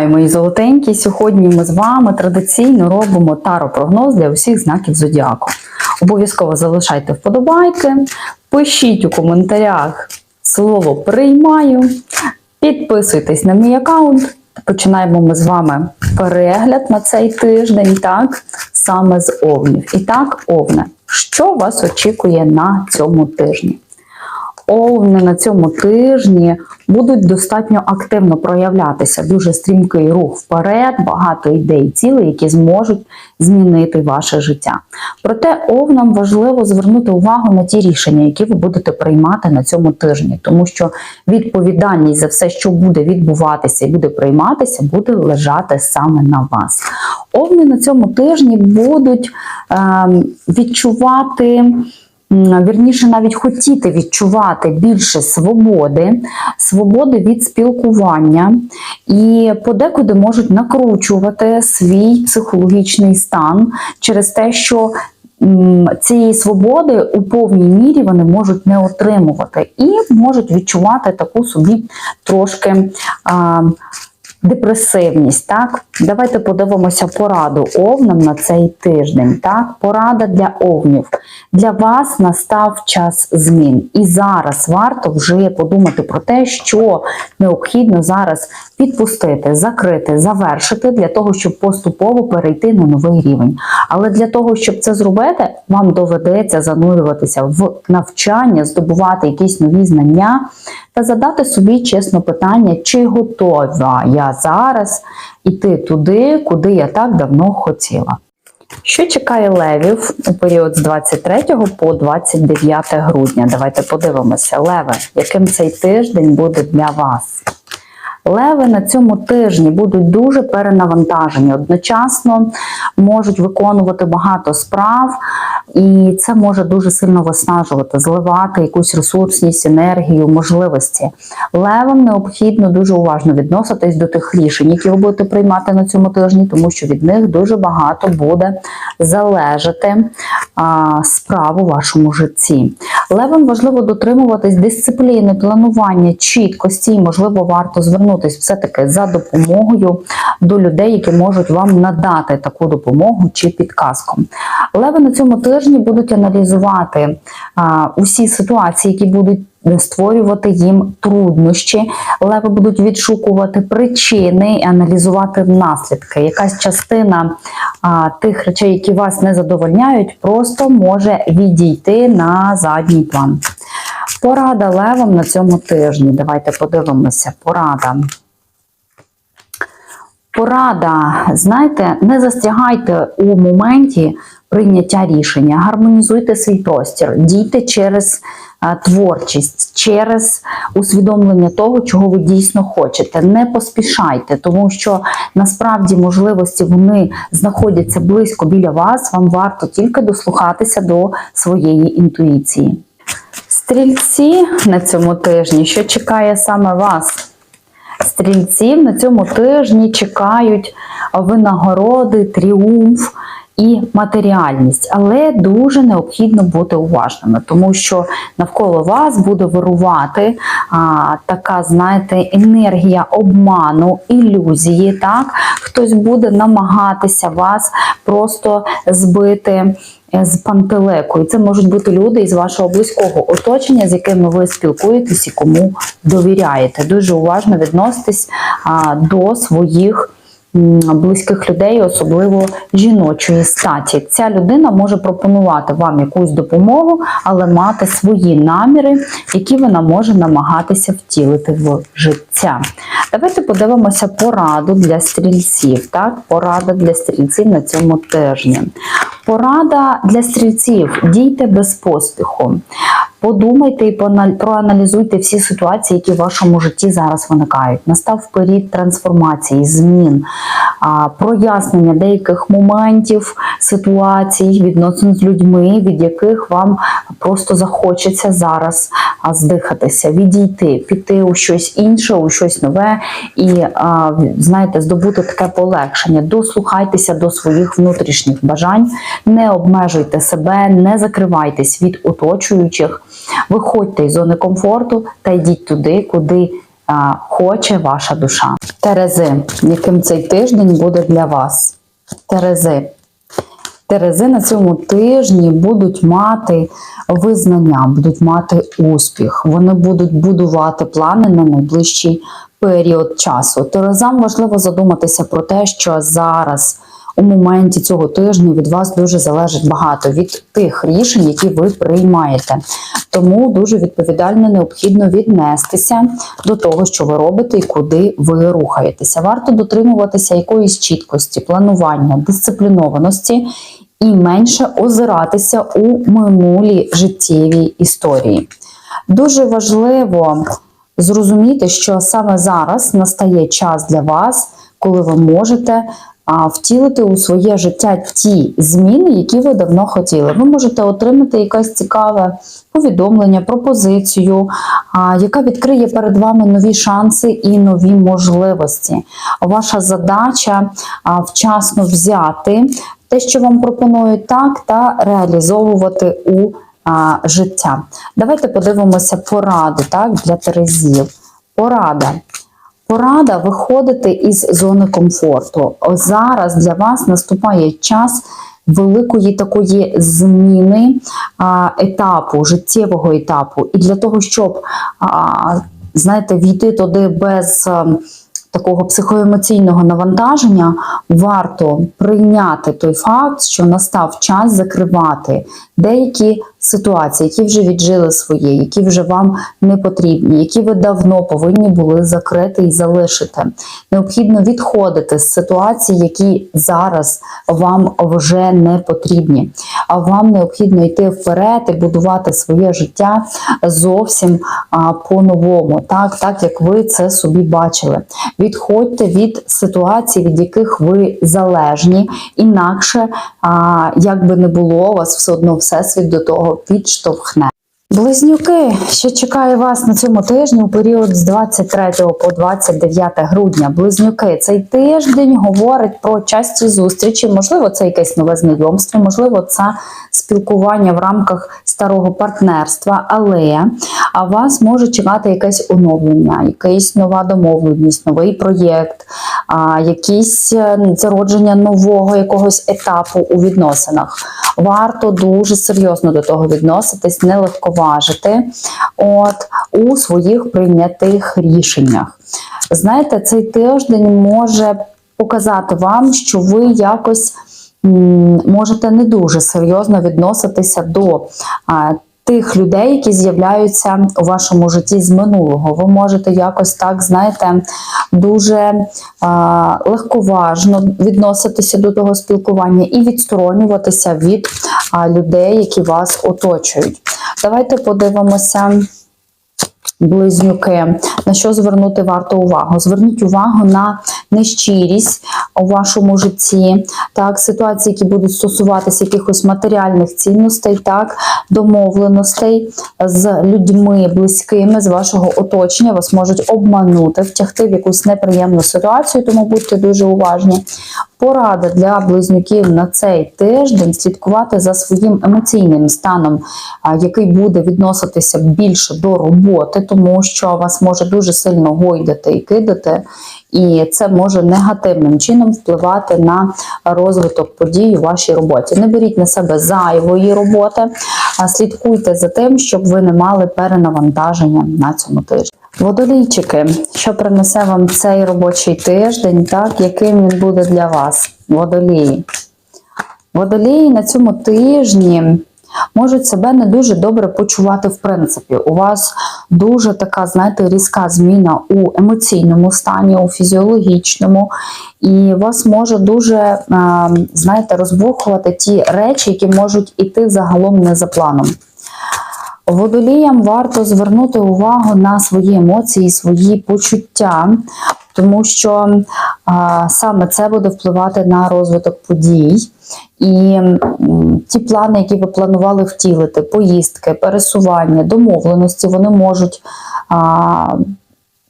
Вітаю, мої золотенькі! Сьогодні ми з вами традиційно робимо таро-прогноз для усіх знаків зодіаку. Обов'язково залишайте вподобайки, пишіть у коментарях слово приймаю, підписуйтесь на мій аккаунт. Починаємо ми з вами перегляд на цей тиждень, так, саме з овнів. І так, овне, що вас очікує на цьому тижні? Овни на цьому тижні будуть достатньо активно проявлятися. Дуже стрімкий рух вперед, багато ідей, цілей, які зможуть змінити ваше життя. Проте овнам важливо звернути увагу на ті рішення, які ви будете приймати на цьому тижні, тому що відповідальність за все, що буде відбуватися і буде прийматися, буде лежати саме на вас. Овни на цьому тижні будуть ем, відчувати. Вірніше, навіть хотіти відчувати більше свободи, свободи від спілкування, і подекуди можуть накручувати свій психологічний стан через те, що цієї свободи у повній мірі вони можуть не отримувати і можуть відчувати таку собі трошки. А, Депресивність, так? Давайте подивимося пораду овнам на цей тиждень. Так? Порада для овнів. Для вас настав час змін. І зараз варто вже подумати про те, що необхідно зараз підпустити, закрити, завершити для того, щоб поступово перейти на новий рівень. Але для того, щоб це зробити, вам доведеться занурюватися в навчання, здобувати якісь нові знання та задати собі чесно питання, чи готова я зараз іти туди, куди я так давно хотіла. Що чекає левів у період з 23 по 29 грудня? Давайте подивимося. Леви, яким цей тиждень буде для вас? Леви на цьому тижні будуть дуже перенавантажені, одночасно можуть виконувати багато справ, і це може дуже сильно виснажувати, зливати якусь ресурсність, енергію, можливості. Левам необхідно дуже уважно відноситись до тих рішень, які ви будете приймати на цьому тижні, тому що від них дуже багато буде залежати а, справ у вашому житті. Левам важливо дотримуватись дисципліни, планування, чіткості, можливо, варто звернутися все-таки за допомогою до людей, які можуть вам надати таку допомогу чи підказку. Леви на цьому тижні будуть аналізувати а, усі ситуації, які будуть створювати їм труднощі, леви будуть відшукувати причини і аналізувати наслідки. Якась частина а, тих речей, які вас не задовольняють, просто може відійти на задній план. Порада левам на цьому тижні. Давайте подивимося. Порада. Порада, знаєте, не застрягайте у моменті прийняття рішення, гармонізуйте свій простір, дійте через творчість, через усвідомлення того, чого ви дійсно хочете. Не поспішайте, тому що насправді можливості вони знаходяться близько біля вас. Вам варто тільки дослухатися до своєї інтуїції. Стрільці на цьому тижні, що чекає саме вас? Стрільців на цьому тижні чекають винагороди, тріумф і матеріальність, але дуже необхідно бути уважними, тому що навколо вас буде вирувати а, така, знаєте, енергія обману, ілюзії. Так, хтось буде намагатися вас просто збити. З пантелеку, і це можуть бути люди із вашого близького оточення, з якими ви спілкуєтесь і кому довіряєте. Дуже уважно відноситесь до своїх близьких людей, особливо жіночої статі. Ця людина може пропонувати вам якусь допомогу, але мати свої наміри, які вона може намагатися втілити в життя. Давайте подивимося пораду для стрільців. Так, порада для стрільців на цьому тижні. Порада для стрільців: дійте без поспіху. Подумайте і проаналізуйте всі ситуації, які в вашому житті зараз виникають. Настав період трансформації, змін, прояснення деяких моментів, ситуацій, відносин з людьми, від яких вам просто захочеться зараз здихатися, відійти, піти у щось інше, у щось нове і знаєте, здобути таке полегшення. Дослухайтеся до своїх внутрішніх бажань, не обмежуйте себе, не закривайтесь від оточуючих, виходьте із зони комфорту та йдіть туди, куди хоче ваша душа. Терези, яким цей тиждень буде для вас? Терези. Терези на цьому тижні будуть мати визнання, будуть мати успіх. Вони будуть будувати плани на найближчий період часу. Терезам важливо задуматися про те, що зараз. У моменті цього тижня від вас дуже залежить багато від тих рішень, які ви приймаєте. Тому дуже відповідально необхідно віднестися до того, що ви робите і куди ви рухаєтеся. Варто дотримуватися якоїсь чіткості, планування, дисциплінованості і менше озиратися у минулі життєві історії. Дуже важливо зрозуміти, що саме зараз настає час для вас, коли ви можете втілити у своє життя ті зміни, які ви давно хотіли. Ви можете отримати якесь цікаве повідомлення, пропозицію, яка відкриє перед вами нові шанси і нові можливості. Ваша задача вчасно взяти те, що вам пропонують так, та реалізовувати у життя. Давайте подивимося поради так, для Терезів. Порада. Порада виходити із зони комфорту. Зараз для вас наступає час великої такої зміни етапу, життєвого етапу. І для того, щоб знаєте, війти туди без такого психоемоційного навантаження, варто прийняти той факт, що настав час закривати деякі ситуації, які вже віджили своє, які вже вам не потрібні, які ви давно повинні були закрити і залишити. Необхідно відходити з ситуацій, які зараз вам вже не потрібні. А вам необхідно йти вперед і будувати своє життя зовсім по-новому, так, так як ви це собі бачили. Відходьте від ситуацій, від яких ви залежні, інакше, як би не було, вас все одно всесвіт до того підштовхне. Близнюки, що чекає вас на цьому тижні у період з 23 по 29 грудня. Близнюки, цей тиждень говорить про часті зустрічі. Можливо, це якесь нове знайомство, можливо, це спілкування в рамках старого партнерства, але а вас може чекати якесь оновлення, якась нова домовленість, новий проєкт, якісь е, зародження нового якогось етапу у відносинах. Варто дуже серйозно до того відноситись, не легковажити от, у своїх прийнятих рішеннях. Знаєте, цей тиждень може показати вам, що ви якось можете не дуже серйозно відноситися до тих людей, які з'являються у вашому житті з минулого. Ви можете якось так, знаєте, дуже легковажно відноситися до того спілкування і відсторонюватися від людей, які вас оточують. Давайте подивимося. Близнюки, на що звернути варто увагу? Зверніть увагу на нещирість у вашому житті, так, ситуації, які будуть стосуватися якихось матеріальних цінностей, так, домовленостей з людьми близькими з вашого оточення, вас можуть обманути, втягти в якусь неприємну ситуацію, тому будьте дуже уважні. Порада для близнюків на цей тиждень слідкувати за своїм емоційним станом, який буде відноситися більше до роботи, тому що вас може дуже сильно гойдати і кидати, і це може негативним чином впливати на розвиток подій у вашій роботі. Не беріть на себе зайвої роботи, а слідкуйте за тим, щоб ви не мали перенавантаження на цьому тижні. Водолійчики, що принесе вам цей робочий тиждень, так, яким він буде для вас? Водолії. Водолії на цьому тижні можуть себе не дуже добре почувати, в принципі. У вас дуже така, знаєте, різка зміна у емоційному стані, у фізіологічному, і вас може дуже, е, знаєте, розбухувати ті речі, які можуть іти загалом не за планом. Водоліям варто звернути увагу на свої емоції, свої почуття, тому що а, саме це буде впливати на розвиток подій. І ті плани, які ви планували втілити, поїздки, пересування, домовленості, вони можуть а,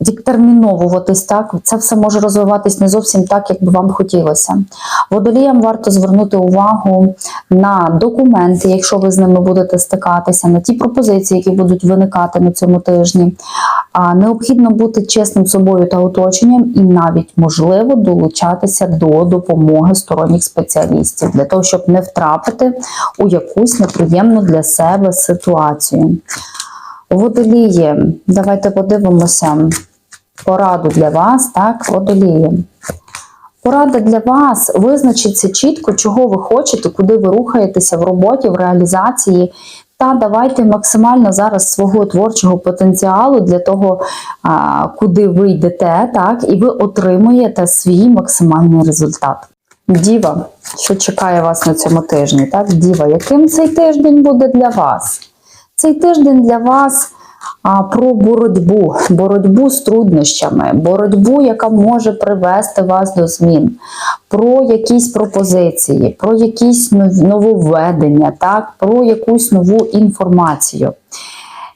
відтерміновуватись, так це все може розвиватись не зовсім так, як би вам хотілося. Водоліям варто звернути увагу на документи, якщо ви з ними будете стикатися, на ті пропозиції, які будуть виникати на цьому тижні. А необхідно бути чесним собою та оточенням, і навіть можливо долучатися до допомоги сторонніх спеціалістів для того, щоб не втрапити у якусь неприємну для себе ситуацію. Водолії, давайте подивимося пораду для вас, так, водолії. Порада для вас визначиться чітко, чого ви хочете, куди ви рухаєтеся в роботі, в реалізації. Та давайте максимально зараз свого творчого потенціалу для того, куди ви йдете, так, і ви отримуєте свій максимальний результат. Діва, що чекає вас на цьому тижні? Так, Діва, яким цей тиждень буде для вас? Цей тиждень для вас про боротьбу, боротьбу з труднощами, боротьбу, яка може привести вас до змін, про якісь пропозиції, про якісь нововведення, так, про якусь нову інформацію.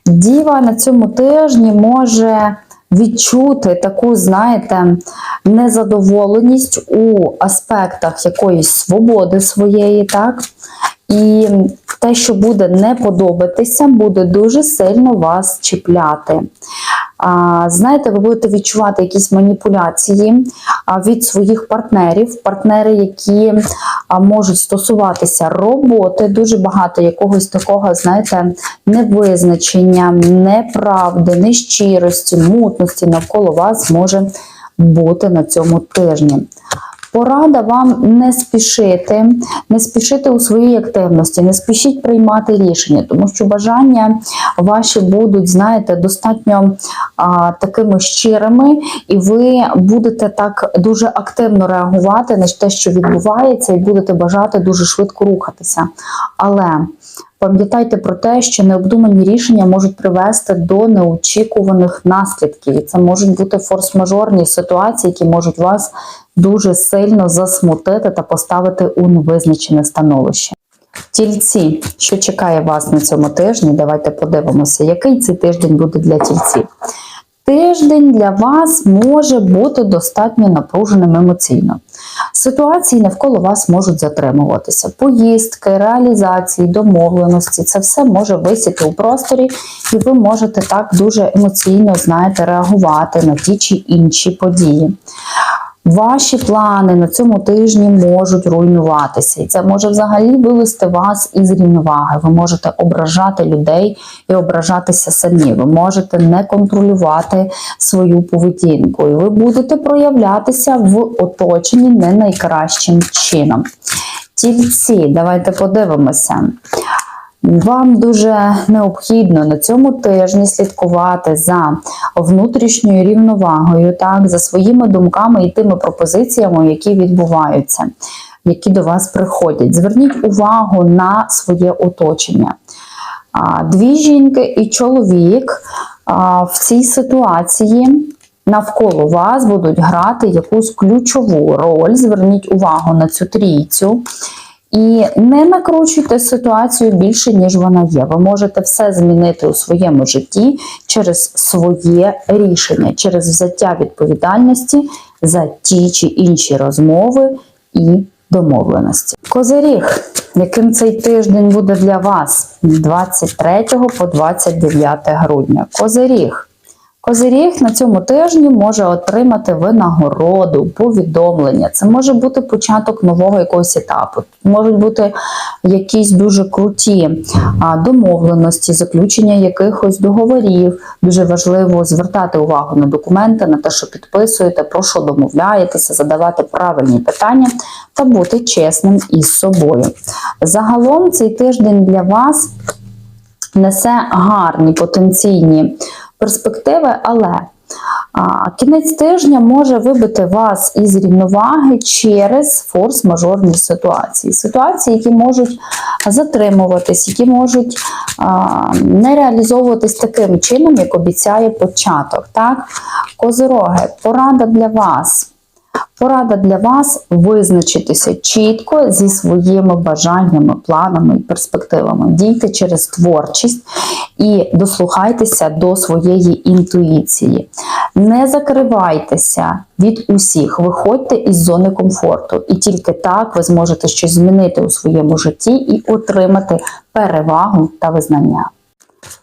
Діва на цьому тижні може відчути таку, знаєте, незадоволеність у аспектах якоїсь свободи своєї, так? І те, що буде не подобатися, буде дуже сильно вас чіпляти. Знаєте, ви будете відчувати якісь маніпуляції від своїх партнерів, партнери, які можуть стосуватися роботи, дуже багато якогось такого, знаєте, невизначення, неправди, нещирості, мутності навколо вас може бути на цьому тижні. Порада вам не спішити, не спішити у своїй активності, не спішіть приймати рішення, тому що бажання ваші будуть, знаєте, достатньо а, такими щирими, і ви будете так дуже активно реагувати на те, що відбувається, і будете бажати дуже швидко рухатися. Але Пам'ятайте про те, що необдумані рішення можуть привести до неочікуваних наслідків, і це можуть бути форс-мажорні ситуації, які можуть вас дуже сильно засмутити та поставити у невизначене становище. Тільці, що чекає вас на цьому тижні? Давайте подивимося, який цей тиждень буде для тільців. Тиждень для вас може бути достатньо напруженим емоційно. Ситуації навколо вас можуть затримуватися. Поїздки, реалізації, домовленості це все може висіти у просторі, і ви можете так дуже емоційно знаєте, реагувати на ті чи інші події. Ваші плани на цьому тижні можуть руйнуватися, і це може взагалі вивести вас із рівноваги. Ви можете ображати людей і ображатися самі. Ви можете не контролювати свою поведінку, і ви будете проявлятися в оточенні не найкращим чином. Тільці, давайте подивимося. Вам дуже необхідно на цьому тижні слідкувати за внутрішньою рівновагою, так, за своїми думками і тими пропозиціями, які відбуваються, які до вас приходять. Зверніть увагу на своє оточення. Дві жінки і чоловік в цій ситуації. Навколо вас будуть грати якусь ключову роль. Зверніть увагу на цю трійцю. І не накручуйте ситуацію більше, ніж вона є. Ви можете все змінити у своєму житті через своє рішення, через взяття відповідальності за ті чи інші розмови і домовленості. Козиріг, яким цей тиждень буде для вас з 23 по 29 грудня. Козиріг. Козиріг на цьому тижні може отримати винагороду, повідомлення. Це може бути початок нового якогось етапу. Можуть бути якісь дуже круті домовленості, заключення якихось договорів. Дуже важливо звертати увагу на документи, на те, що підписуєте, про що домовляєтеся, задавати правильні питання та бути чесним із собою. Загалом цей тиждень для вас несе гарні потенційні перспективи, але кінець тижня може вибити вас із рівноваги через форс-мажорні ситуації. Ситуації, які можуть затримуватись, які можуть не реалізовуватись таким чином, як обіцяє початок. Так? Козироги, порада для вас. Порада для вас визначитися чітко зі своїми бажаннями, планами і перспективами. Дійте через творчість і дослухайтеся до своєї інтуїції. Не закривайтеся від усіх, виходьте із зони комфорту, і тільки так ви зможете щось змінити у своєму житті і отримати перевагу та визнання.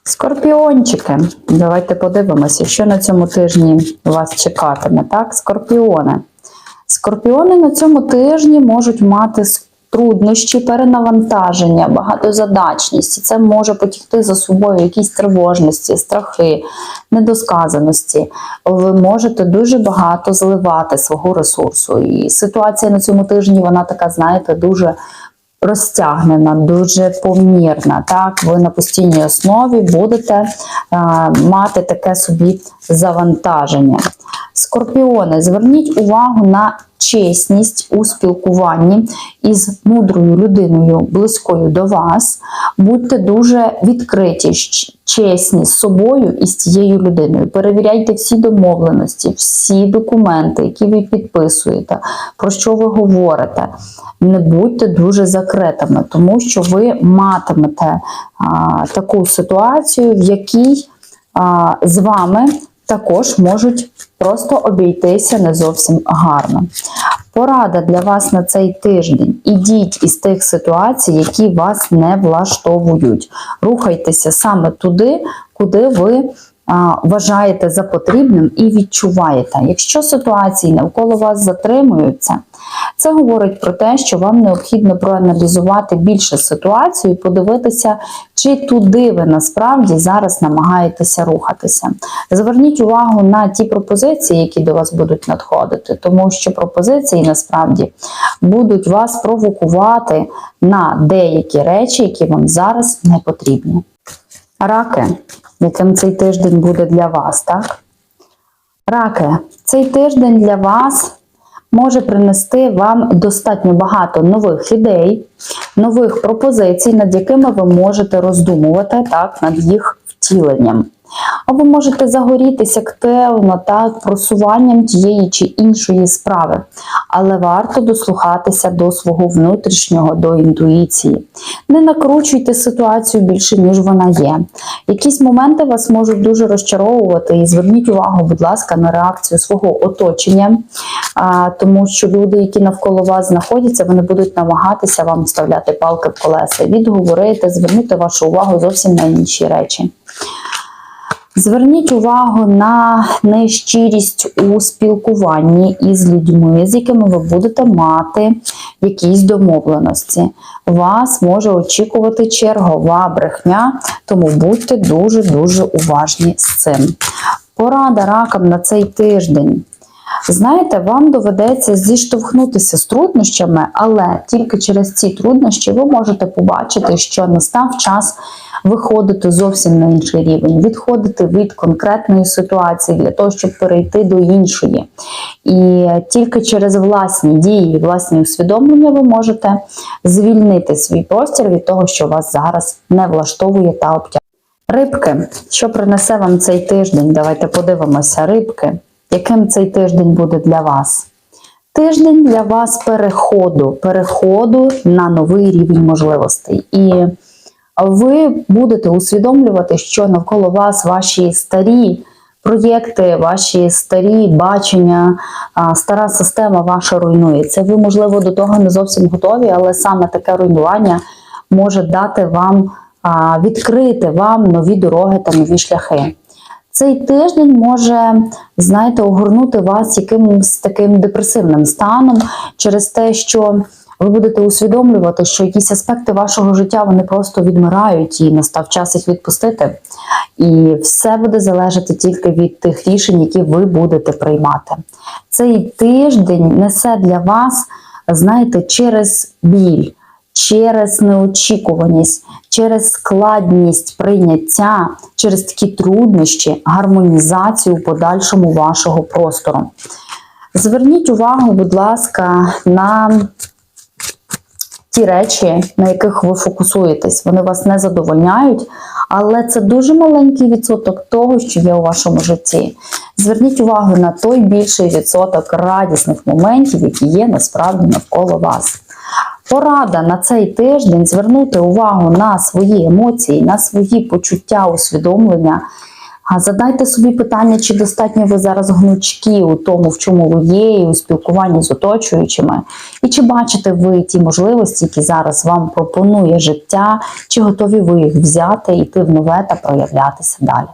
Скорпіончики, давайте подивимося, що на цьому тижні вас чекатиме. Так, скорпіони. Скорпіони на цьому тижні можуть мати труднощі, перенавантаження, багатозадачність. Це може потягти за собою якісь тривожності, страхи, недосказаності. Ви можете дуже багато зливати свого ресурсу. І ситуація на цьому тижні, вона така, знаєте, дуже розтягнена, дуже помірна. Так, ви на постійній основі будете е, мати таке собі завантаження. Скорпіони, зверніть увагу на чесність у спілкуванні із мудрою людиною, близькою до вас. Будьте дуже відкриті, чесні з собою і з цією людиною. Перевіряйте всі домовленості, всі документи, які ви підписуєте, про що ви говорите. Не будьте дуже закритими, тому що ви матимете а, таку ситуацію, в якій а, з вами також можуть просто обійтися не зовсім гарно. Порада для вас на цей тиждень. Ідіть із тих ситуацій, які вас не влаштовують. Рухайтеся саме туди, куди ви вважаєте за потрібним і відчуваєте. Якщо ситуації навколо вас затримуються, це говорить про те, що вам необхідно проаналізувати більше ситуацію, і подивитися, чи туди ви насправді зараз намагаєтеся рухатися. Зверніть увагу на ті пропозиції, які до вас будуть надходити, тому що пропозиції насправді будуть вас провокувати на деякі речі, які вам зараз не потрібні. Раки, яким цей тиждень буде для вас, так? Раки, цей тиждень для вас може принести вам достатньо багато нових ідей, нових пропозицій, над якими ви можете роздумувати так, над їх втіленням. А ви можете загорітися активно так, просуванням тієї чи іншої справи, але варто дослухатися до свого внутрішнього, до інтуїції. Не накручуйте ситуацію більше, ніж вона є. Якісь моменти вас можуть дуже розчаровувати, і зверніть увагу, будь ласка, на реакцію свого оточення, тому що люди, які навколо вас знаходяться, вони будуть намагатися вам вставляти палки в колеса, відговорити, звернути вашу увагу зовсім на інші речі. Зверніть увагу на нещирість у спілкуванні із людьми, з якими ви будете мати якісь домовленості. Вас може очікувати чергова брехня, тому будьте дуже-дуже уважні з цим. Порада ракам на цей тиждень. Знаєте, вам доведеться зіштовхнутися з труднощами, але тільки через ці труднощі ви можете побачити, що настав час виходити зовсім на інший рівень, відходити від конкретної ситуації для того, щоб перейти до іншої. І тільки через власні дії, власні усвідомлення ви можете звільнити свій простір від того, що вас зараз не влаштовує та обтягує. Рибки, що принесе вам цей тиждень? Давайте подивимося. Рибки, яким цей тиждень буде для вас? Тиждень для вас переходу, переходу на новий рівень можливостей. І ви будете усвідомлювати, що навколо вас ваші старі проєкти, ваші старі бачення, стара система ваша руйнується. Ви, можливо, до того не зовсім готові, але саме таке руйнування може дати вам відкрити вам нові дороги та нові шляхи. Цей тиждень може, знаєте, огорнути вас якимось таким депресивним станом через те, що ви будете усвідомлювати, що якісь аспекти вашого життя вони просто відмирають, і настав час їх відпустити. І все буде залежати тільки від тих рішень, які ви будете приймати. Цей тиждень несе для вас, знаєте, через біль, через неочікуваність, через складність прийняття, через такі труднощі, гармонізацію в подальшому вашого простору. Зверніть увагу, будь ласка, на ті речі, на яких ви фокусуєтесь. Вони вас не задовольняють, але це дуже маленький відсоток того, що є у вашому житті. Зверніть увагу на той більший відсоток радісних моментів, які є насправді навколо вас. Порада на цей тиждень звернути увагу на свої емоції, на свої почуття, усвідомлення. Задайте собі питання, чи достатньо ви зараз гнучкі у тому, в чому ви є, і у спілкуванні з оточуючими, і чи бачите ви ті можливості, які зараз вам пропонує життя, чи готові ви їх взяти, йти в нове та проявлятися далі.